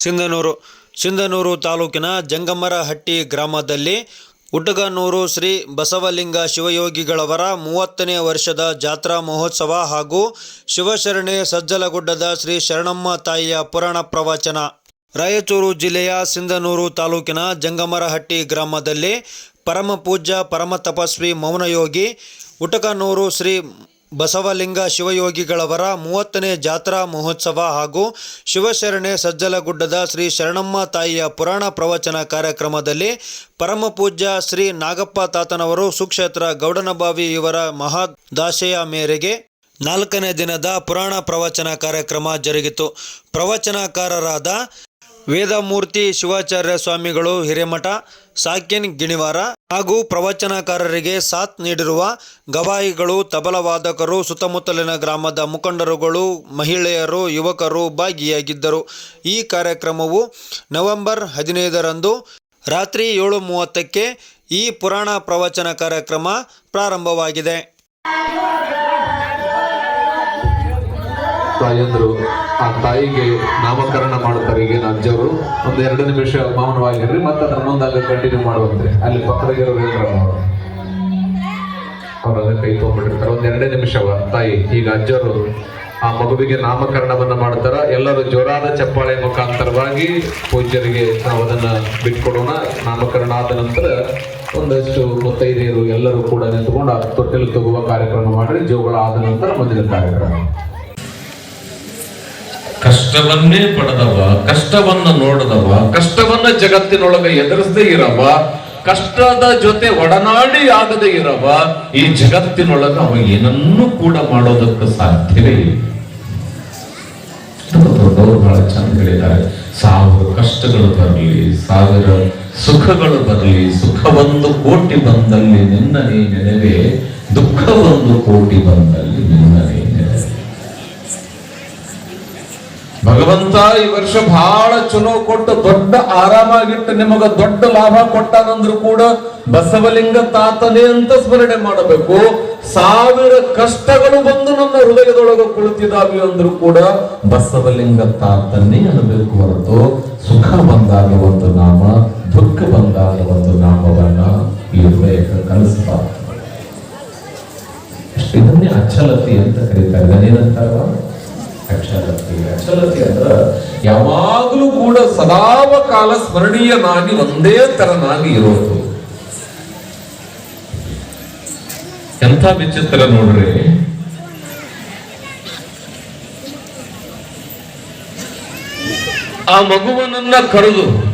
ಸಿಂಧನೂರು ಸಿಂಧನೂರು ತಾಲೂಕಿನ ಜಂಗಮರಹಟ್ಟಿ ಗ್ರಾಮದಲ್ಲಿ ಉಟಗನೂರು ಶ್ರೀ ಬಸವಲಿಂಗ ಶಿವಯೋಗಿಗಳವರ ಮೂವತ್ತನೇ ವರ್ಷದ ಜಾತ್ರಾ ಮಹೋತ್ಸವ ಹಾಗೂ ಶಿವಶರಣೆ ಸಜ್ಜಲಗುಡ್ಡದ ಶ್ರೀ ಶರಣಮ್ಮ ತಾಯಿಯ ಪುರಾಣ ಪ್ರವಚನ. ರಾಯಚೂರು ಜಿಲ್ಲೆಯ ಸಿಂಧನೂರು ತಾಲೂಕಿನ ಜಂಗಮರಹಟ್ಟಿ ಗ್ರಾಮದಲ್ಲಿ ಪರಮ ಪೂಜ್ಯ ಪರಮ ತಪಸ್ವಿ ಮೌನಯೋಗಿ ಉಟಕನೂರು ಶ್ರೀ ಬಸವಲಿಂಗ ಶಿವಯೋಗಿಗಳವರ ಮೂವತ್ತನೇ ಜಾತ್ರಾ ಮಹೋತ್ಸವ ಹಾಗೂ ಶಿವಶರಣೆ ಸಜ್ಜಲಗುಡ್ಡದ ಶ್ರೀ ಶರಣಮ್ಮ ತಾಯಿಯ ಪುರಾಣ ಪ್ರವಚನ ಕಾರ್ಯಕ್ರಮದಲ್ಲಿ ಪರಮ ಪೂಜ್ಯ ಶ್ರೀ ನಾಗಪ್ಪ ತಾತನವರು ಸುಕ್ಷೇತ್ರ ಗೌಡನಬಾವಿ ಇವರ ಮಹಾದಾಶೆಯ ಮೇರೆಗೆ ನಾಲ್ಕನೇ ದಿನದ ಪುರಾಣ ಪ್ರವಚನ ಕಾರ್ಯಕ್ರಮ ಜರುಗಿತು. ಪ್ರವಚನಕಾರರಾದ ವೇದಮೂರ್ತಿ ಶಿವಾಚಾರ್ಯ ಸ್ವಾಮಿಗಳು ಹಿರೇಮಠ, ಸಾಕ್ಯನ್ ಗಿಣಿವಾರ ಹಾಗೂ ಪ್ರವಚನಕಾರರಿಗೆ ಸಾಥ್ ನೀಡಿರುವ ಗವಾಯಿಗಳು, ತಬಲವಾದಕರು, ಸುತ್ತಮುತ್ತಲಿನ ಗ್ರಾಮದ ಮುಖಂಡರುಗಳು, ಮಹಿಳೆಯರು, ಯುವಕರು ಭಾಗಿಯಾಗಿದ್ದರು. ಈ ಕಾರ್ಯಕ್ರಮವು ನವೆಂಬರ್ ಹದಿನೈದರಂದು ರಾತ್ರಿ ಏಳು ಮೂವತ್ತಕ್ಕೆ ಈ ಪುರಾಣ ಪ್ರವಚನ ಕಾರ್ಯಕ್ರಮ ಪ್ರಾರಂಭವಾಗಿದೆ. ಆ ತಾಯಿಗೆ ನಾಮಕರಣ ಅಜ್ಜವರು, ಒಂದು ಎರಡು ನಿಮಿಷ ಮೌನವಾಗಿರ್ರಿ, ಮತ್ತೆ ಅದ್ರ ಮುಂದೆ ಅಲ್ಲಿ ಕಂಟಿನ್ಯೂ ಮಾಡುವಂತೆ. ಅಲ್ಲಿ ಪಕ್ಕದಾಗಿರೋ ಅವ್ರು. ಅದೇ ಕೈ ತೊಗೊಂಡ್ಬಿಟ್ಟಿರ್ತಾರೆ. ಒಂದು ಎರಡೇ ನಿಮಿಷವ ತಾಯಿ, ಈಗ ಅಜ್ಜರು ಆ ಮಗುವಿಗೆ ನಾಮಕರಣವನ್ನ ಮಾಡ್ತಾರ. ಎಲ್ಲರೂ ಜೋರಾದ ಚಪ್ಪಾಳೆ ಮುಖಾಂತರವಾಗಿ ಪೂಜ್ಯರಿಗೆ ನಾವು ಅದನ್ನ ಬಿಟ್ಕೊಡೋಣ. ನಾಮಕರಣ ಆದ ನಂತರ ಒಂದಷ್ಟು ಮುತ್ತೈದೆಯರು ಎಲ್ಲರೂ ಕೂಡ ನಿಂತುಕೊಂಡು ತೊಟ್ಟಿಲು ತಗುವ ಕಾರ್ಯಕ್ರಮ ಮಾಡಿ ಜೋಗಳ ಆದ ನಂತರ ಮುಂದಿನ ಕಾರ್ಯಕ್ರಮ. ಕಷ್ಟವನ್ನೇ ಪಡೆದವ, ಕಷ್ಟವನ್ನ ನೋಡದವ, ಕಷ್ಟವನ್ನ ಜಗತ್ತಿನೊಳಗೆ ಎದುರಿಸದೇ ಇರವ, ಕಷ್ಟದ ಜೊತೆ ಒಡನಾಡಿ ಆಗದೆ ಇರವ, ಈ ಜಗತ್ತಿನೊಳಗ ಅವ ಏನನ್ನೂ ಕೂಡ ಮಾಡೋದಕ್ಕೆ ಸಾಧ್ಯವೇ ದೊಡ್ಡವರು ಬಹಳ ಚಂದ ಹೇಳಿದ್ದಾರೆ. ಸಾವಿರ ಕಷ್ಟಗಳು ಬರಲಿ ಸಾವಿರ ಸುಖಗಳು ಬರಲಿ, ಸುಖ ಒಂದು ಕೋಟಿ ಬಂದಲ್ಲಿ ನಿನ್ನ ನೀ ನೆನವೆ ದುಃಖ ಒಂದು ಕೋಟಿ ಬಂದಲ್ಲಿ ನಿನ್ನ ಭಗವಂತ ಈ ವರ್ಷ ಬಹಳ ಚಲೋ ಕೊಟ್ಟು ದೊಡ್ಡ ಆರಾಮಾಗಿಟ್ಟು ನಿಮಗ ದೊಡ್ಡ ಲಾಭ ಕೊಟ್ಟಾನಂದ್ರು ಕೂಡ ಬಸವಲಿಂಗ ತಾತನೇ ಅಂತ ಸ್ಮರಣೆ ಮಾಡಬೇಕು. ಸಾವಿರ ಕಷ್ಟಗಳು ಬಂದು ನನ್ನ ಹೃದಯದೊಳಗೆ ಕುಳಿತಿದ್ದಾವೆ ಅಂದ್ರು ಕೂಡ ಬಸವಲಿಂಗ ತಾತನೇ ಅನ್ನಬೇಕು ಹೊರತು ಸುಖ ಬಂದಾಗ ಒಂದು ನಾಮ, ದುಃಖ ಬಂದಾಗ ಒಂದು ನಾಮವನ್ನ ಈ ಹೃದಯಕ್ಕೆ ಕಲಿಸಬಾರದು ಇದನ್ನೇ ಅಚ್ಚಲತಿ ಅಂತ ಕರೀತಾರೆ. ಇದನ್ನೇನಂತಾರವ ಅಕ್ಷರತಿ ಯಾವಾಗಲೂ ಕೂಡ ಸದಾವ ಕಾಲ ಸ್ಮರಣೀಯನಾಗಿ ಒಂದೇ ತರನಾಗಿ ಇರೋದು. ಎಂಥ ವಿಚಿತ್ರ ನೋಡ್ರಿ. ಆ ಮಗುವನನ್ನ ಕರೆದು